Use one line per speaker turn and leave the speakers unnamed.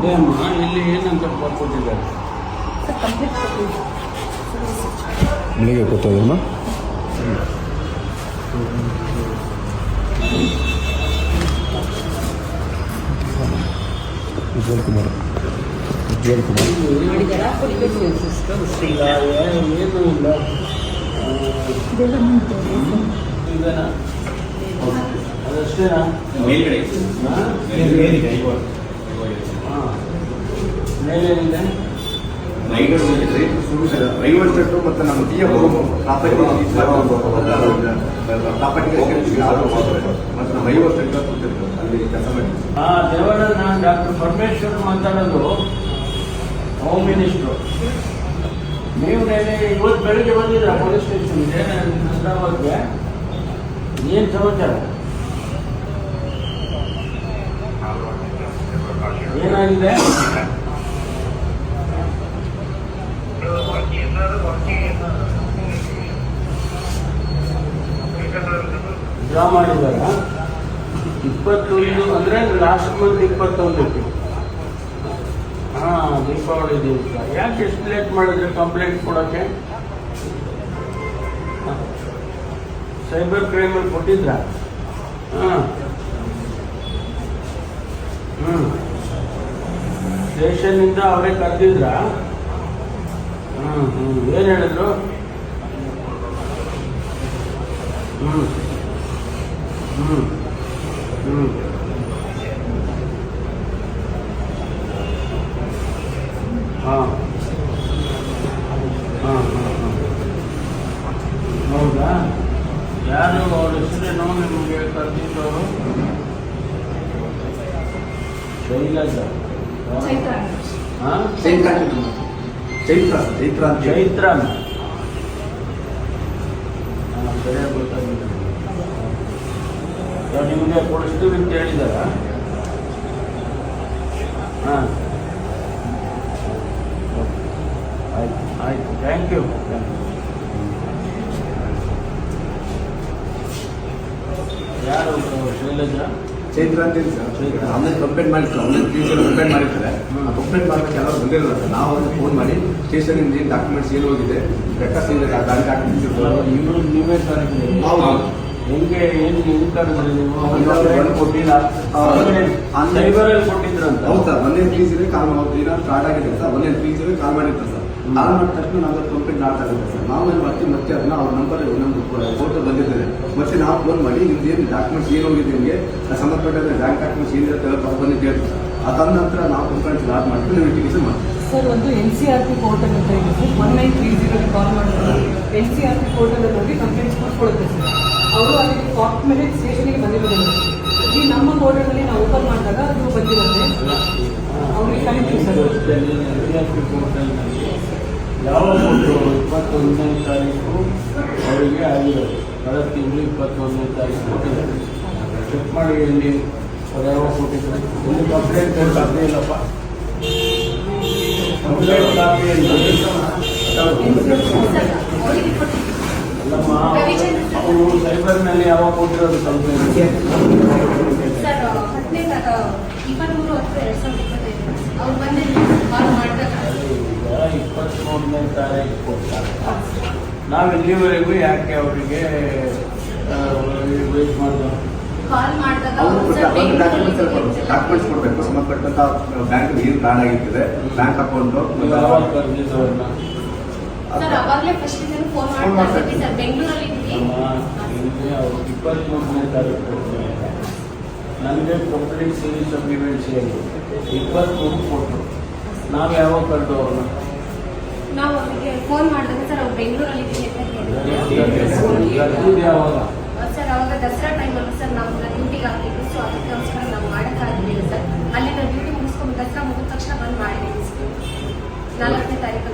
ಅದೇ ಅಮ್ಮ ಇಲ್ಲಿ ಏನಂತ
ಬರ್ಕೊಟ್ಟಿದ್ದಾರೆ
ಮನೆಗೆ ಗೊತ್ತದಮ್ಮ ಉಜ್ವಲ್ ಕುಮಾರ್. ಉಜ್ವಲ್ ಕುಮಾರ್.
ಸಿಸ್ಟಮ್ಸ್ ಇಲ್ಲ ಏನು ಇಲ್ಲ. ಆ, ಇದೆನಾ? ಅದಷ್ಟೇನಾ
ಮೇಲ್ಗಡೆ
ಮೇಲೇನಿದೆ
ರೈಲ್ವೆ ರೈವರ್ ಸ್ಟೇಟ್ ಮತ್ತೆ ನಮ್ಮ ಟಿಯ ಪ್ರಾಪರ್ಟಿ ಪ್ರಾಪರ್ಟಿ ಮತ್ತೆ ನಮ್ಮ ರೈಲ್ವೆ ಸ್ಟೇಟ್ ಅಲ್ಲಿ ಕೆಲಸ ಮಾಡಿ
ಹಾಂ ದೇವರ ನಾನು ಡಾಕ್ಟರ್ ಪರಮೇಶ್ವರ್ ಮಾತಾಡೋದು ಹೋಮ್ ಮಿನಿಸ್ಟ್ರು ನೀವು ನೆನೆ ಇವತ್ತು ಬೆಳಿಗ್ಗೆ ಬಂದಿದ್ದೀರಾ ಪೊಲೀಸ್ ಸ್ಟೇಷನ್ಗೆ ಹೈದ್ರಾಬಾದ್ಗೆ ಏನು ಸಮಾಚಾರ? ಏನಾಗಿದೆ? ಡ್ರಾ ಮಾಡಿದಾರ ಇಪ್ಪತ್ತೊಂದು ಅಂದರೆ ಲಾಸ್ಟ್ ಮಂತ್ ಇಪ್ಪತ್ತೊಂದಕ್ಕೆ. ಹಾಂ, ದೀಪಾವಳಿ ದಿವಸ. ಯಾಕೆ ಎಷ್ಟು ಲೇಟ್ ಮಾಡಿದ್ರೆ ಕಂಪ್ಲೇಂಟ್ ಕೊಡೋಕ್ಕೆ? ಸೈಬರ್ ಕ್ರೈಮಲ್ಲಿ ಕೊಟ್ಟಿದ್ರಾ? ಹಾಂ. ಹ್ಞೂ ಸ್ಟೇಷನ್ನಿಂದ ಅವರೇ ಕರೆದಿದ್ರಾ? ಹ್ಞೂ ಹ್ಞೂ ಏನು ಹೇಳಿದ್ರು? ಹ್ಞೂ ಹ್ಞೂ ಹ್ಞೂ ಹಾಂ. ಹಾಂ ಹಾಂ ಹಾಂ. ಹೌದಾ? ಯಾರು ಅವ್ರ ಹೆಸರೇನು ನಿಮಗೆ ಕರೆದಿದ್ದವರು ಶೈಲಜ.
ಚೈತ್ರ
ಚೈತ್ರ ಚೈತ್ರ ಚೈತ್ರ
ಸರಿಯಾಗಿ ಗೊತ್ತಾಗಿಲ್ಲ ನಿಮಗೆ ಕೊಡಿಸ್ತೀವಿ ಅಂತ ಹೇಳಿದಾರ ಹಾಂ ಆಯ್ತು ಆಯ್ತು ಥ್ಯಾಂಕ್ ಯು ಯಾರು ಶೈಲಜಾ?
ಚೈತ್ರ ಅಂತ ಹೇಳಿ ಸರ್ ಆನ್ಲೈನ್ ಕಂಪ್ಲೇಂಟ್ ಮಾಡಿರ್ತಾರೆ ಆನ್ಲೈನ್ ಟೀಚರ್ ಕಂಪ್ಲೇಂಟ್ ಮಾಡಿರ್ತಾರೆ. ಕಂಪ್ಲೇಂಟ್ ಮಾಡೋಕ್ಕೆ ಯಾರು ಬಂದಿರಲ್ಲ ಸರ್ ನಾವು ಅವ್ರಿಗೆ ಫೋನ್ ಮಾಡಿ ಸ್ಟೇಷನಿಂದ ಏನು ಡಾಕ್ಯುಮೆಂಟ್ಸ್ ಏನು ಹೋಗಿದೆ? ರೆಕಾರ್ಡ್ಸ್ ಗಾಡಿ ಡಾಕ್ಯುಮೆಂಟ್ಸ್ ಇರ್ತಾರೆ
ಇವರು ನೀವೇ
ಹೌದು.
ಹೆಂಗೆ ಏನು ಹೆಂಗೆ ಕರೆದ್ರಿ ನೀವು? ಕೊಟ್ಟಿಲ್ಲ. ಕೊಟ್ಟಿದ್ರಂತ.
ಹೌದು ಸರ್. ಒಂದೇ ಪ್ಲೀಸ್ ಇದೆ ಕಾಲ್ ಮಾಡಿ ಏನಾದ್ರು ಸ್ಟಾರ್ಟ್ ಆಗಿದೆ ಸರ್ ಒಂದೇ ಪ್ಲೀಸ್ ಇದೆ ಕಾಲ್ ಮಾಡಿರ್ತಾರೆ ಸರ್. ಮಾಡಿದ ತಕ್ಷಣ ನಾವು ಕಂಪ್ಲೇಂಟ್ ಮಾಡ್ತಾ ಇರುತ್ತೆ ಸರ್. ನಾವು ಏನು ಮಾಡ್ತೀವಿ ಮತ್ತೆ ಅದನ್ನ ಅವ್ರ ನಂಬರ್ ಇನ್ನೊಂದು ಫೋಟೋ ಬಂದಿದ್ದಾರೆ ಮತ್ತೆ ನಾವು ಫೋನ್ ಮಾಡಿ ನಿಮ್ದು ಏನು ಡಾಕ್ಯುಮೆಂಟ್ಸ್ ಏನು ಹೋಗಿದೆ ನಿಮಗೆ ಸಂಬಂಧಪಟ್ಟ ಬ್ಯಾಂಕ್ ಡಾಕ್ಯುಮೆಂಟ್ಸ್ ಏನಿರುತ್ತೆ ಬಂದು ಸರ್. ಅದಾದ ನಂತರ ನಾವು ಕಂಪ್ಲೇಂಟ್ ಲಾಡ್ ಮಾಡ್ತೀವಿ ನೀವು ಟಿಕೆಟ್ ಮಾಡಿ
ಸರ್ ಒಂದು N C R P portal ಅಂತ ಇದೆ ಸರ್. ಒನ್ ನೈನ್ ತ್ರೀ ಜೀರೋಗೆ ಕಾಲ್ ಮಾಡಿದ್ರೆ ಎನ್ ಸಿ ಆರ್ ಪಿ ಪೋರ್ಟಲಲ್ಲಿ ಹೋಗಿ ಕಂಪ್ಲೇಂಟ್ಸ್ ಕೊಟ್ಕೊಳ್ಳುತ್ತೆ ಸರ್. ಅವರು ಅಲ್ಲಿ ಫಾರ್ಟ್ ಮೇಲೆ ಸ್ಟೇಷನಿಗೆ ಬಂದಿರೋದಿಲ್ಲ ಈ ನಮ್ಮ ಪೋರ್ಟಲಲ್ಲಿ ನಾವು ಓಪನ್ ಮಾಡಿದಾಗ ಅದು ಬಂದಿರುತ್ತೆ ಅವ್ರಿಗೆ ಕರಿತೀವಿ ಸರ್.
ಯಾವ ಕೊಟ್ಟರು ಇಪ್ಪತ್ತೊಂದನೇ ತಾರೀಕು? ಅವರಿಗೆ ಆಗಿರೋದು ಕಳೆದ ತಿಂಗಳು ಇಪ್ಪತ್ತೊಂದನೇ ತಾರೀಕು ಕೊಟ್ಟಿದ್ದಾರೆ. ಚೆಕ್ ಮಾಡಿ ಇಲ್ಲಿ ಯಾವ ಕೊಟ್ಟಿದ್ರು ಇಲ್ಲಿ ಕಂಪ್ಲೇಂಟ್ ಕಾಪಿ ಇಲ್ಲಪ್ಪ ಕಂಪ್ಲೇಂಟ್ ಕಾಪಿ ಅಲ್ಲಮ್ಮ, ಅವರು ಸೈಬರ್ನಲ್ಲಿ ಯಾವಾಗ ಕೊಟ್ಟಿರೋದು ಕಂಪ್ಲೇಂಟ್
ಇಪ್ಪತ್ತ್ಮೂರು ಹತ್ತು ಎರಡು ಸಾವಿರದ ಇಪ್ಪತ್ತೈದು. ಅವ್ರು
ಬಂದಿದ್ದಾರೆ ಇಪ್ಪತ್ತ್ಮೂರನೇ ತಾರೀಕು ಕೊಡ್ತಾರೆ. ನಾವು ಇಲ್ಲಿವರೆಗೂ ಯಾಕೆ ಅವರಿಗೆ ವೇಟ್ ಮಾಡಿದ್ರು
ಒಂದು ಡಾಕ್ಯುಮೆಂಟ್ಸ್ ಕೊಡಬೇಕು. ಸಂಬಂಧಪಟ್ಟಂತ ಬ್ಯಾಂಕ್ ಏನು ಕಾರ್ಡ್ ಆಗಿರ್ತದೆ ಬ್ಯಾಂಕ್ ಅಕೌಂಟು
ಫೋನ್
ಇಪ್ಪತ್ತ್ಮೂರನೇ ತಾರೀಕು ನನಗೆ ಕಂಪ್ಲೀಟ್ ಸೀರೀಸ್ ಆಫ್ ಇವೆಂಟ್ಸ್ ಹೇಳಿ ಇಪ್ಪತ್ತ್ಮೂರು ಕೊಟ್ಟರು ನಾವು ಯಾವಾಗ ಕರೆದು ಅವ್ರನ್ನ?
ನಾವು ಅವರಿಗೆ ಫೋನ್ ಮಾಡಿದಾಗ, ಸರ್, ಅವ್ರು ಬೆಂಗಳೂರಲ್ಲಿ ಸರ್, ಅವಾಗ ದಸರಾ ಟೈಮಲ್ಲಿ ಸರ್, ನಾವು ಡ್ಯೂಟಿಗೆ ಆಗ್ತಿದ್ವಿ ಸೊ ಅದಕ್ಕೋಸ್ಕರ ನಾವು ಮಾಡೋಕ್ಕಾಗಲಿಲ್ಲ ಸರ್. ಅಲ್ಲಿ ನಾವು ಡ್ಯೂಟಿ ಮುಗಿಸ್ಕೊಂಡು ದಸರಾ ಮುಗಿದ ತಕ್ಷಣ ಬಂದು ಮಾಡಿದ್ದೀವಿ ಸರ್ ನಾಲ್ಕನೇ ತಾರೀಕು